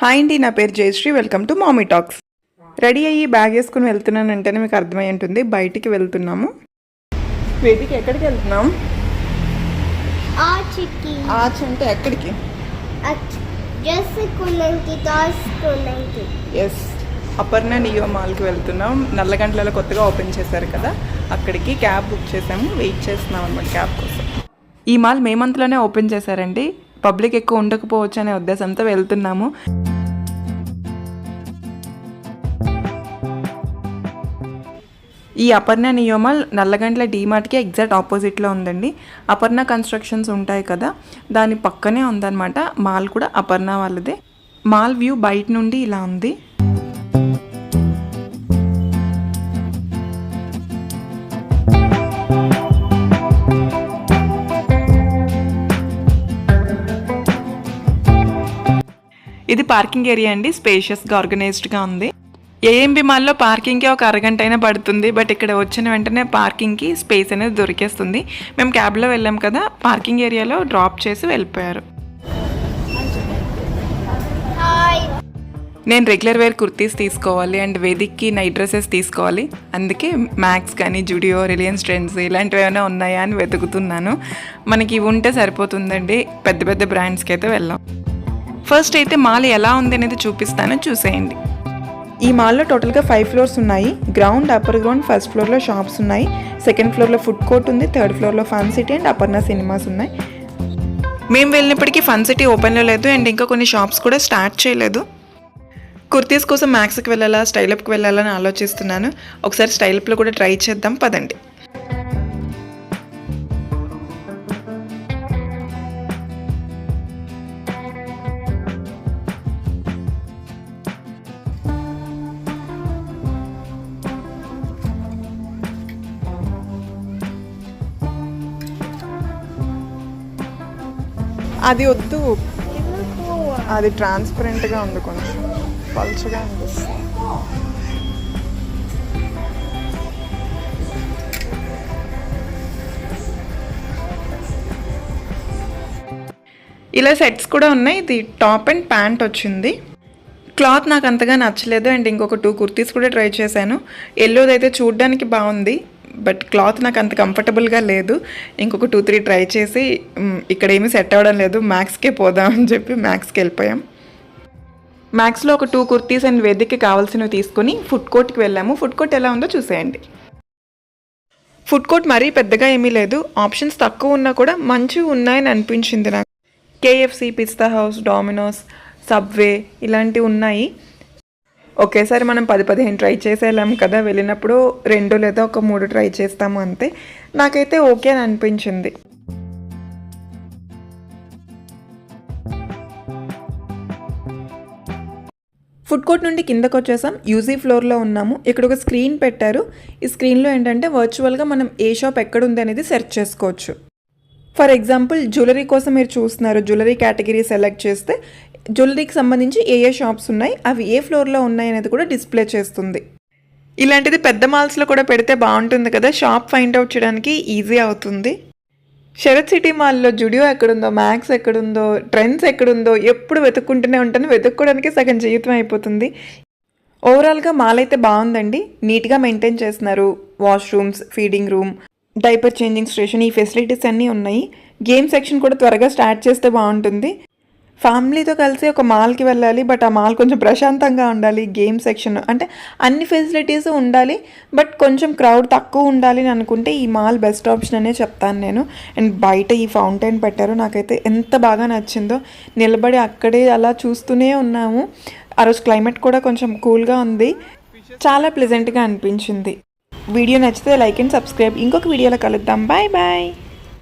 Hi అండి నా పేరు Jayashree. Welcome to mommy talks. Ready అయ్యి బ్యాగ్ వేసుకుని వెళ్తున్నానంటేనే మీకు అర్థమై ఉంటుంది. బయటికి వెళ్తున్నాము. వేదికి ఎక్కడికి వెళ్తున్నాం? ఆచ్ అంటే ఎక్కడికి? ఎస్ అపర్ణ నియో మాల్కి వెళ్తున్నాం. నల్లగంటలలో కొత్తగా ఓపెన్ చేశారు కదా. అక్కడికి క్యాబ్ బుక్ చేసాము వెయిట్ చేస్తున్నాం అనమాట క్యాబ్ కోసం. ఈ మాల్ మే మంత్లోనే ఓపెన్ చేశారండి. పబ్లిక్ ఎక్కువ ఉండకపోవచ్చు అనే ఉద్దేశంతో వెళ్తున్నాము. ఈ అపర్ణ నియోమల్ నల్లగంట్ల డీమార్ట్కి ఎగ్జాక్ట్ ఆపోజిట్లో ఉందండి. అపర్ణ కన్స్ట్రక్షన్స్ ఉంటాయి కదా దాని పక్కనే ఉందన్నమాట. మాల్ కూడా అపర్ణ వాళ్ళదే. మాల్ వ్యూ బయట నుండి ఇలా ఉంది. ఇది పార్కింగ్ ఏరియా అండి స్పేషియస్గా ఆర్గనైజ్డ్గా ఉంది. ఏఎంబి మాల్లో పార్కింగ్కి ఒక అరగంట అయినా పడుతుంది బట్ ఇక్కడ వచ్చిన వెంటనే పార్కింగ్కి స్పేస్ అనేది దొరికేస్తుంది. మేము క్యాబ్లో వెళ్ళాం కదా పార్కింగ్ ఏరియాలో డ్రాప్ చేసి వెళ్ళిపోయారు. నేను రెగ్యులర్ వేర్ కుర్తీస్ తీసుకోవాలి అండ్ వేదిక్కి నైట్ డ్రెస్సెస్ తీసుకోవాలి. అందుకే మ్యాక్స్ కానీ జుడియో రిలయన్స్ ట్రెండ్స్ ఇలాంటివి ఏమైనా ఉన్నాయా అని వెతుకుతున్నాను. మనకి ఇవి ఉంటే సరిపోతుందండి పెద్ద పెద్ద బ్రాండ్స్కి అయితే వెళ్ళాం. ఫస్ట్ అయితే మాల్ ఎలా ఉంది అనేది చూపిస్తాను చూసేయండి. ఈ మాల్లో టోటల్గా ఫైవ్ ఫ్లోర్స్ ఉన్నాయి. గ్రౌండ్ అప్పర్ గ్రౌండ్ ఫస్ట్ ఫ్లోర్లో షాప్స్ ఉన్నాయి. సెకండ్ ఫ్లోర్లో ఫుడ్ కోర్ట్ ఉంది. థర్డ్ ఫ్లోర్లో fun city and Aparna cinemas ఉన్నాయి. మేము వెళ్ళినప్పటికీ ఫన్ సిటీ ఓపెన్లో లేదు అండ్ ఇంకా కొన్ని షాప్స్ కూడా స్టార్ట్ చేయలేదు. కుర్తీస్ కోసం మ్యాక్స్కి వెళ్ళాలా స్టైలప్కి వెళ్ళాలని ఆలోచిస్తున్నాను. ఒకసారి స్టైలప్లో కూడా ట్రై చేద్దాం పదండి. అది వద్దు. అది ట్రాన్స్పరెంట్గా ఉంది కొంచెం పలుచగా అనిపిస్తుంది. ఇలా సెట్స్ కూడా ఉన్నాయి. ఇది టాప్ అండ్ ప్యాంట్ వచ్చింది. క్లాత్ నాకు అంతగా నచ్చలేదు. అండ్ ఇంకొక టూ కుర్తీస్ కూడా ట్రై చేశాను. ఎల్లోది అయితే చూడడానికి బాగుంది. బట్ క్లాత్ నాకు అంత కంఫర్టబుల్గా లేదు. ఇంకొక టూ త్రీ ట్రై చేసి ఇక్కడ ఏమీ సెట్ అవ్వడం లేదు. మ్యాక్స్కే పోదాం అని చెప్పి మ్యాక్స్కి వెళ్ళిపోయాం. మ్యాక్స్లో ఒక టూ కుర్తీస్ అండ్ వేదికకి కావాల్సినవి తీసుకొని ఫుడ్ కోర్ట్కి వెళ్ళాము. ఫుడ్ కోర్ట్ ఎలా ఉందో చూసేయండి. ఫుడ్ కోర్ట్ మరీ పెద్దగా ఏమీ లేదు. ఆప్షన్స్ తక్కువ ఉన్నా కూడా మంచివి ఉన్నాయని అనిపించింది నాకు. KFC Pista House Domino's Subway ఇలాంటివి ఉన్నాయి. ఒకేసారి మనం పది పదిహేను ట్రై చేసేలాం కదా వెళ్ళినప్పుడు రెండు లేదా ఒక మూడు ట్రై చేస్తాము అంతే. నాకైతే ఓకే అని అనిపించింది. ఫుడ్ కోర్ట్ నుండి కిందకు వచ్చేసాం. యూజీ ఫ్లోర్లో ఉన్నాము. ఇక్కడ ఒక స్క్రీన్ పెట్టారు. ఈ స్క్రీన్లో ఏంటంటే వర్చువల్గా మనం ఏ షాప్ ఎక్కడ ఉంది అనేది సెర్చ్ చేసుకోవచ్చు. ఫర్ ఎగ్జాంపుల్ జ్యువెలరీ కోసం మీరు చూస్తున్నారు. జ్యువెలరీ కేటగిరీ సెలెక్ట్ చేస్తే జ్యువెలరీకి సంబంధించి ఏ ఏ షాప్స్ ఉన్నాయి అవి ఏ ఫ్లోర్లో ఉన్నాయి అనేది కూడా డిస్ప్లే చేస్తుంది. ఇలాంటిది పెద్ద మాల్స్లో కూడా పెడితే బాగుంటుంది కదా షాప్ ఫైండ్ అవుట్ చేయడానికి ఈజీ అవుతుంది. శరత్ సిటీ మాల్లో జుడియో ఎక్కడుందో మ్యాక్స్ ఎక్కడుందో ట్రెండ్స్ ఎక్కడుందో ఎప్పుడు వెతుక్కుంటూనే ఉంటాను వెతుక్కోవడానికి సగం జీవితం అయిపోతుంది. ఓవరాల్గా మాల్ అయితే బాగుందండి నీట్గా మెయింటైన్ చేస్తున్నారు. Washrooms feeding room diaper changing station ఈ ఫెసిలిటీస్ అన్నీ ఉన్నాయి. గేమ్ సెక్షన్ కూడా త్వరగా స్టార్ట్ చేస్తే బాగుంటుంది. ఫ్యామిలీతో కలిసి ఒక మాల్కి వెళ్ళాలి బట్ ఆ మాల్ కొంచెం ప్రశాంతంగా ఉండాలి గేమ్ సెక్షన్ అంటే అన్ని ఫెసిలిటీస్ ఉండాలి బట్ కొంచెం క్రౌడ్ తక్కువ ఉండాలి అని అనుకుంటే ఈ మాల్ బెస్ట్ ఆప్షన్ అనే చెప్తాను నేను. అండ్ బయట ఈ ఫౌంటైన్ పెట్టారు నాకైతే ఎంత బాగా నచ్చిందో. నిలబడి అక్కడే అలా చూస్తూనే ఉన్నాము. ఆ రోజు క్లైమేట్ కూడా కొంచెం కూల్గా ఉంది. చాలా ప్లెజెంట్గా అనిపించింది. వీడియో నచ్చితే లైక్ అండ్ సబ్స్క్రైబ్. ఇంకొక వీడియోలో కలుద్దాం. Bye bye.